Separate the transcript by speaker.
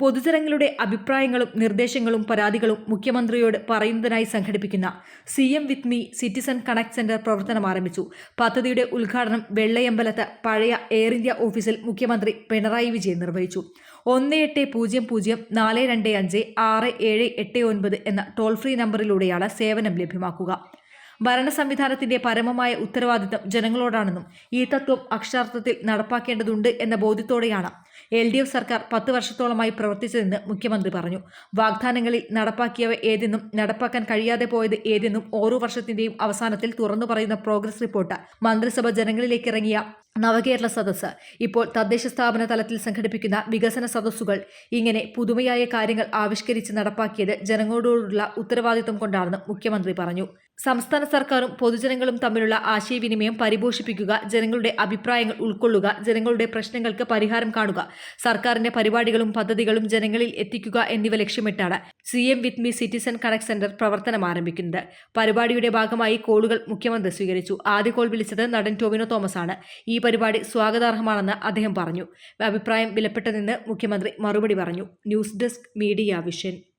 Speaker 1: പൊതുജനങ്ങളുടെ അഭിപ്രായങ്ങളും നിർദ്ദേശങ്ങളും പരാതികളും മുഖ്യമന്ത്രിയോട് പറയുന്നതിനായി സംഘടിപ്പിക്കുന്ന C M with me citizen connect centre പ്രവർത്തനം ആരംഭിച്ചു. പദ്ധതിയുടെ ഉദ്ഘാടനം വെള്ളയമ്പലത്ത് പഴയ എയർ ഇന്ത്യ ഓഫീസിൽ മുഖ്യമന്ത്രി പിണറായി വിജയൻ നിർവഹിച്ചു. ഒന്ന് എട്ട് പൂജ്യം പൂജ്യം നാല് രണ്ട് അഞ്ച് ആറ് ഏഴ് എട്ട് ഒൻപത് എന്ന ടോൾ ഫ്രീ നമ്പറിലൂടെയാണ് സേവനം ലഭ്യമാക്കുക. ഭരണ സംവിധാനത്തിന്റെ പരമമായ ഉത്തരവാദിത്തം ജനങ്ങളോടാണെന്നും ഈ തത്വം അക്ഷരാർത്ഥത്തിൽ നടപ്പാക്കേണ്ടതുണ്ട് എന്ന ബോധ്യത്തോടെയാണ് എൽ ഡി എഫ് സർക്കാർ പത്ത് വർഷത്തോളമായി പ്രവർത്തിച്ചതെന്ന് മുഖ്യമന്ത്രി പറഞ്ഞു. വാഗ്ദാനങ്ങളിൽ നടപ്പാക്കിയവ ഏതെന്നും നടപ്പാക്കാൻ കഴിയാതെ പോയത് ഏതെന്നും ഓരോ വർഷത്തിന്റെയും അവസാനത്തിൽ തുറന്നു പറയുന്ന പ്രോഗ്രസ് റിപ്പോർട്ട് മന്ത്രിസഭ ജനങ്ങളിലേക്ക് ഇറങ്ങിയ നവകേരള സദസ്സ്. ഇപ്പോൾ തദ്ദേശ സ്ഥാപന തലത്തിൽ സംഘടിപ്പിക്കുന്ന വികസന സദസ്സുകൾ ഇങ്ങനെ പുതുമയായ കാര്യങ്ങൾ ആവിഷ്കരിച്ച് നടപ്പാക്കിയത് ജനങ്ങളോടുള്ള ഉത്തരവാദിത്വം കൊണ്ടാണെന്ന് മുഖ്യമന്ത്രി പറഞ്ഞു. സംസ്ഥാന സർക്കാരും പൊതുജനങ്ങളും തമ്മിലുള്ള ആശയവിനിമയം പരിപോഷിപ്പിക്കുക ജനങ്ങളുടെ അഭിപ്രായങ്ങൾ ഉൾക്കൊള്ളുക ജനങ്ങളുടെ പ്രശ്നങ്ങൾക്ക് പരിഹാരം കാണുക സർക്കാരിന്റെ പരിപാടികളും പദ്ധതികളും ജനങ്ങളിൽ എത്തിക്കുക എന്നിവ ലക്ഷ്യമിട്ടാണ് C M with me citizen connect centre പ്രവർത്തനം ആരംഭിക്കുന്നത്. പരിപാടിയുടെ ഭാഗമായി കോളുകൾ മുഖ്യമന്ത്രി സ്വീകരിച്ചു. ആദ്യ കോൾ വിളിച്ചത് നടൻ ടോവിനോ തോമസ് ആണ് ഈ പരിപാടി സ്വാഗതാർഹമാണെന്ന് അദ്ദേഹം പറഞ്ഞു. അഭിപ്രായം വിലപ്പെട്ടതെന്ന് മുഖ്യമന്ത്രി മറുപടി പറഞ്ഞു. News desk media vision.